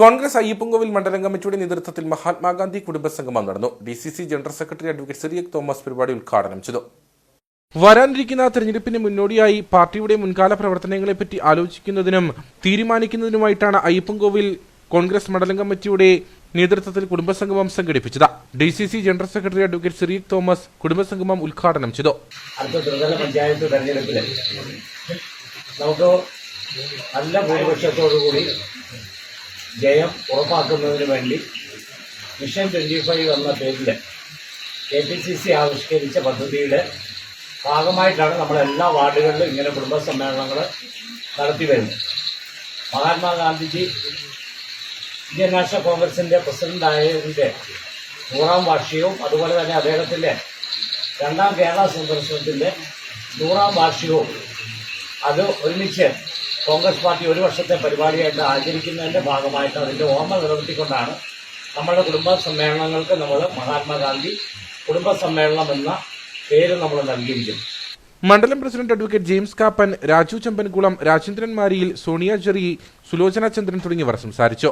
കോൺഗ്രസ് അയ്യപ്പൻകോവിൽ മണ്ഡലം കമ്മിറ്റിയുടെ നേതൃത്വത്തിൽ മഹാത്മാഗാന്ധി കുടുംബസംഗമം നടന്നു. D C C general secretary advocate Cyriac Thomas പരിപാടി ഉദ്ഘാടനം ചെയ്തു. വരാനിരിക്കുന്ന തെരഞ്ഞെടുപ്പിന് മുന്നോടിയായി പാർട്ടിയുടെ മുൻകാല പ്രവർത്തനങ്ങളെപ്പറ്റി ആലോചിക്കുന്നതിനും തീരുമാനിക്കുന്നതിനുമായിട്ടാണ് അയ്യപ്പൻകോവിൽ കോൺഗ്രസ് മണ്ഡലം കമ്മിറ്റിയുടെ നേതൃത്വത്തിൽ കുടുംബസംഗമം സംഘടിപ്പിച്ചത്. D C C general secretary advocate Cyriac Thomas കുടുംബസംഗമം ഉദ്ഘാടനം ചെയ്തു. നമുക്ക് നല്ല ഭൂരിപക്ഷത്തോടുകൂടി ജയം ഉറപ്പാക്കുന്നതിന് വേണ്ടി മിഷൻ ട്വന്റി ഫൈവ് എന്ന പേരിൽ കെ പി സി സി ആവിഷ്കരിച്ച പദ്ധതിയുടെ ഭാഗമായിട്ടാണ് നമ്മൾ എല്ലാ വാർഡുകളിലും ഇങ്ങനെ കുടുംബ സമ്മേളനങ്ങൾ നടത്തി വരുന്നത്. മഹാത്മാഗാന്ധിജി ഇന്ത്യൻ നാഷണൽ കോൺഗ്രസിന്റെ പ്രസിഡന്റ് ആയതിന്റെ നൂറാം വാർഷികവും അതുപോലെ തന്നെ അദ്ദേഹത്തിന്റെ രണ്ടാം കേരള സന്ദർശനത്തിന്റെ നൂറാം വാർഷികവും അത് ഒരുമിച്ച് കോൺഗ്രസ് പാർട്ടി ഒരു വർഷത്തെ പരിപാടിയായിട്ട് ആചരിക്കുന്നതിന്റെ ഭാഗമായിട്ട് അതിന്റെ ഓർമ്മ നിലനിർത്തിക്കൊണ്ടാണ് നമ്മുടെ കുടുംബ സമ്മേളനങ്ങൾക്ക് നമ്മൾ മഹാത്മാഗാന്ധി കുടുംബ സമ്മേളനം എന്ന പേര് നമ്മൾ നൽകിയിരിക്കുന്നു. മണ്ഡലം പ്രസിഡന്റ് അഡ്വക്കേറ്റ് ജെയിംസ് കാപ്പൻ രാജു ചെമ്പൻകുളം രാജേന്ദ്രൻ മാരിയിൽ സോണിയ ജെറി സുലോചന ചന്ദ്രൻ തുടങ്ങിയവർ സംസാരിച്ചു.